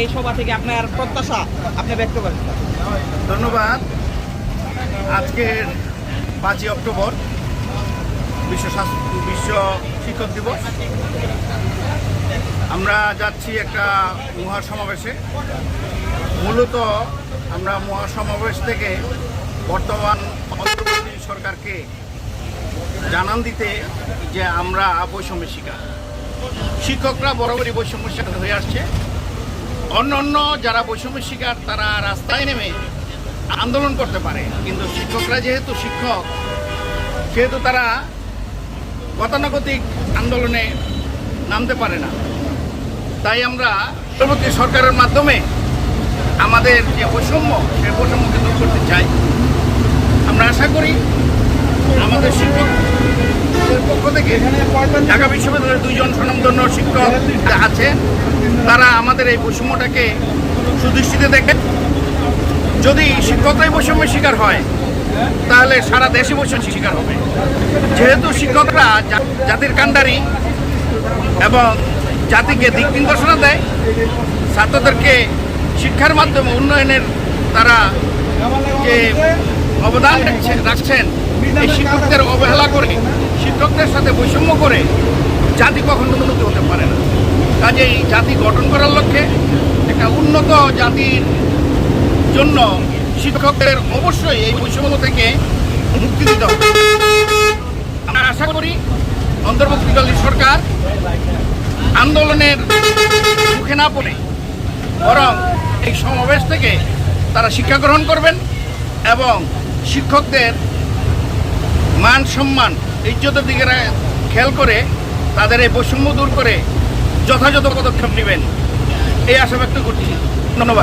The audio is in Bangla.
এই সভা থেকে আপনার প্রত্যাশা আপনি ব্যক্ত করেন। ধন্যবাদ। আজকের পাঁচই অক্টোবর বিশ্ব স্বাস্থ্য বিশ্ব শিক্ষক দিবস। আমরা যাচ্ছি একটা মহাসমাবেশে। মূলত আমরা মহাসমাবেশ থেকে বর্তমান সরকারকে জানান দিতে যে আমরা বৈষম্য শিকার। শিক্ষকরা বরাবরই বৈষম্য শিকার হয়ে আসছে। অন্য অন্য যারা বৈষম্য শিকার, তারা রাস্তায় নেমে আন্দোলন করতে পারে। কিন্তু শিক্ষকরা যেহেতু শিক্ষক, সেহেতু তারা গতানুগতিক আন্দোলনে নামতে পারে না। তাই আমরা পরবর্তী সরকারের মাধ্যমে আমাদের যে বৈষম্য সে বৈষম্যকে দূর করতে চাই। আমরা আশা করি আমাদের শিক্ষকদের পক্ষ থেকে ঢাকা বিশ্ববিদ্যালয়ের দুইজন স্বনামধন্য শিক্ষক আছে তারা আমাদের এই বৈষম্যটাকে সুদৃষ্টিতে দেখে। যদি শিক্ষকরাই বৈষম্যের শিকার হয়, তাহলে সারা দেশে বৈষম্য শিকার হবে। যেহেতু শিক্ষকরা জাতির কাণ্ডারি এবং জাতিকে দিক নির্দেশনা দেয়, ছাত্রদেরকে শিক্ষার মাধ্যমে উন্নয়নের তারা যে অবদান রাখছে- রাখছেন, এই শিক্ষকদের অবহেলা করে, শিক্ষকদের সাথে বৈষম্য করে জাতি কখনো উন্নত হতে পারে না। কাজেই জাতি গঠন করার লক্ষ্যে একটা উন্নত জাতির জন্য শিক্ষকদের অবশ্যই এই বৈষম্য থেকে মুক্তি দিতে হবে। আমরা আশা করি অন্তর্বর্তীকালীন সরকার আন্দোলনের মুখে না পড়ে বরং এই সমাবেশ থেকে তারা শিক্ষা গ্রহণ করবেন এবং শিক্ষকদের মান সম্মান, ইজ্জতের দিকে খেয়াল করে তাদের এই বৈষম্য দূর করে যথাযথ পদক্ষেপ নেবেন। এই আশা ব্যক্ত করছি। ধন্যবাদ।